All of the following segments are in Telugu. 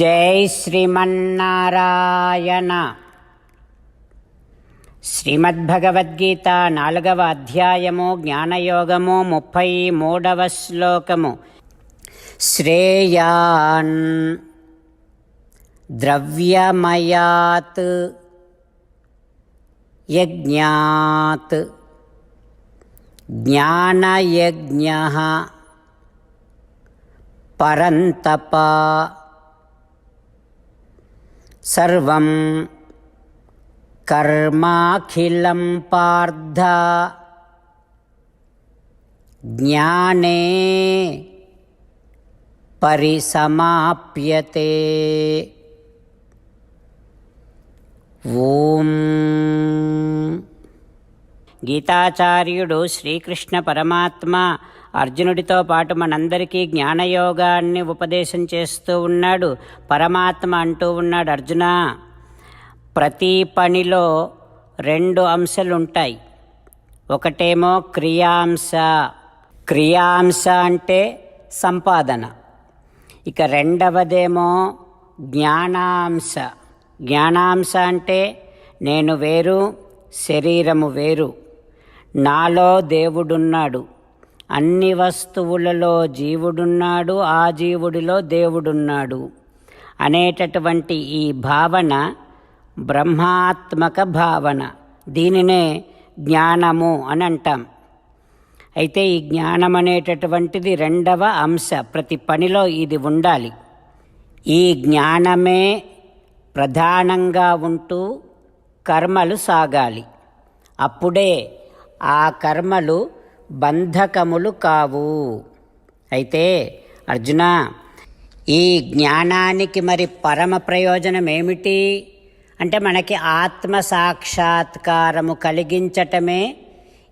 జై శ్రీమన్నారాయణ. శ్రీమద్భగవద్గీత నాలుగవ అధ్యాయము జ్ఞానయోగము ముప్పై మూడవ శ్లోకము. శ్రేయాన్ ద్రవ్యమయాత్ యజ్ఞాత్ జ్ఞానయజ్ఞ పరంతపా సర్వం కర్మాఖిలం పార్థ జ్ఞానే పరిసమాప్యతే. ఓం గీతాచార్యుడు శ్రీకృష్ణ పరమాత్మ అర్జునుడితో పాటు మనందరికీ జ్ఞానయోగాన్ని ఉపదేశం చేస్తూ ఉన్నాడు. పరమాత్మ అంటూ ఉన్నాడు అర్జున. ప్రతి పనిలో రెండు అంశాలు ఉంటాయి ఒకటేమో క్రియాంశ. క్రియాంశ అంటే సంపాదన. ఇక రెండవదేమో జ్ఞానాంశ. జ్ఞానాంశ అంటే నేను వేరు శరీరము వేరు. నాలో దేవుడున్నాడు. అన్ని వస్తువులలో జీవుడున్నాడు ఆ జీవుడిలో దేవుడున్నాడు. అనేటటువంటి ఈ భావన బ్రహ్మాత్మక భావన. దీనినే జ్ఞానము అని అంటాం. అయితే ఈ జ్ఞానం అనేటటువంటిది రెండవ అంశ. ప్రతి పనిలో ఇది ఉండాలి. ఈ జ్ఞానమే ప్రధానంగా ఉంటూ కర్మలు సాగాలి. అప్పుడే ఆ కర్మలు బంధకములు కావు. అయితే అర్జున ఈ జ్ఞానానికి మరి పరమ ప్రయోజనం ఏమిటి అంటే మనకి ఆత్మ సాక్షాత్కారము కలిగించటమే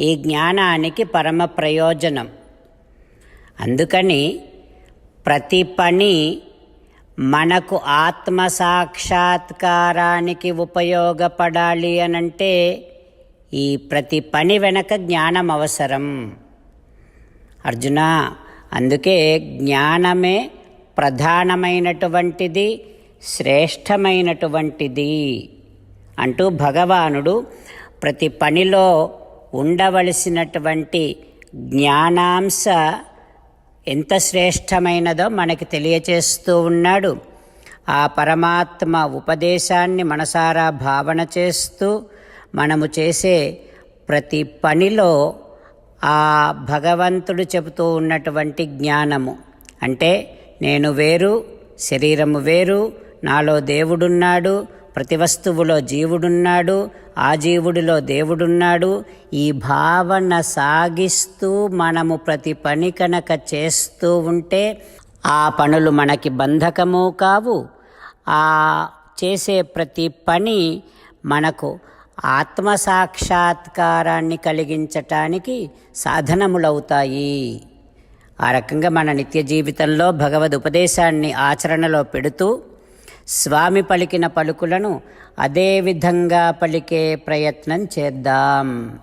ఈ జ్ఞానానికి పరమ ప్రయోజనం. అందుకని ప్రతి పని మనకు ఆత్మ సాక్షాత్కారానికి ఉపయోగపడాలి అనంటే ఈ ప్రతి పని వెనక జ్ఞానం అవసరం. అర్జున అందుకే జ్ఞానమే ప్రధానమైనటువంటిది శ్రేష్టమైనటువంటిది అంటూ భగవానుడు ప్రతి పనిలో ఉండవలసినటువంటి జ్ఞానాంశ ఎంత శ్రేష్టమైనదో మనకి తెలియచేస్తూ ఉన్నాడు. ఆ పరమాత్మ ఉపదేశాన్ని మనసారా భావన చేస్తూ మనము చేసే ప్రతి పనిలో ఆ భగవంతుడు చెబుతూ ఉన్నటువంటి జ్ఞానము. అంటే నేను వేరు శరీరము వేరు నాలో దేవుడున్నాడు ప్రతి వస్తువులో జీవుడున్నాడు ఆ జీవుడిలో దేవుడున్నాడు ఈ భావన సాగిస్తూ మనము ప్రతి పని కనుక చేస్తూ ఉంటే ఆ పనులు మనకి బంధకము కావు. ఆ చేసే ప్రతి పని మనకు ఆత్మ సాక్షాత్కారాన్ని కలిగించటానికి సాధనములవుతాయి. ఆ రకంగా మన నిత్య జీవితంలో భగవద్ ఉపదేశాన్ని ఆచరణలో పెడుతూ స్వామి పలికిన పలుకులను అదే విధంగా పలికే ప్రయత్నం చేద్దాం.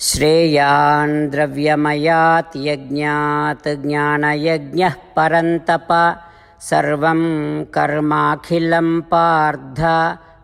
శ్రేయాన్ ద్రవ్యమయాత్ యజ్ఞాత్ జ్ఞానయజ్ఞ పరంతప సర్వం కర్మాఖిలం పార్థ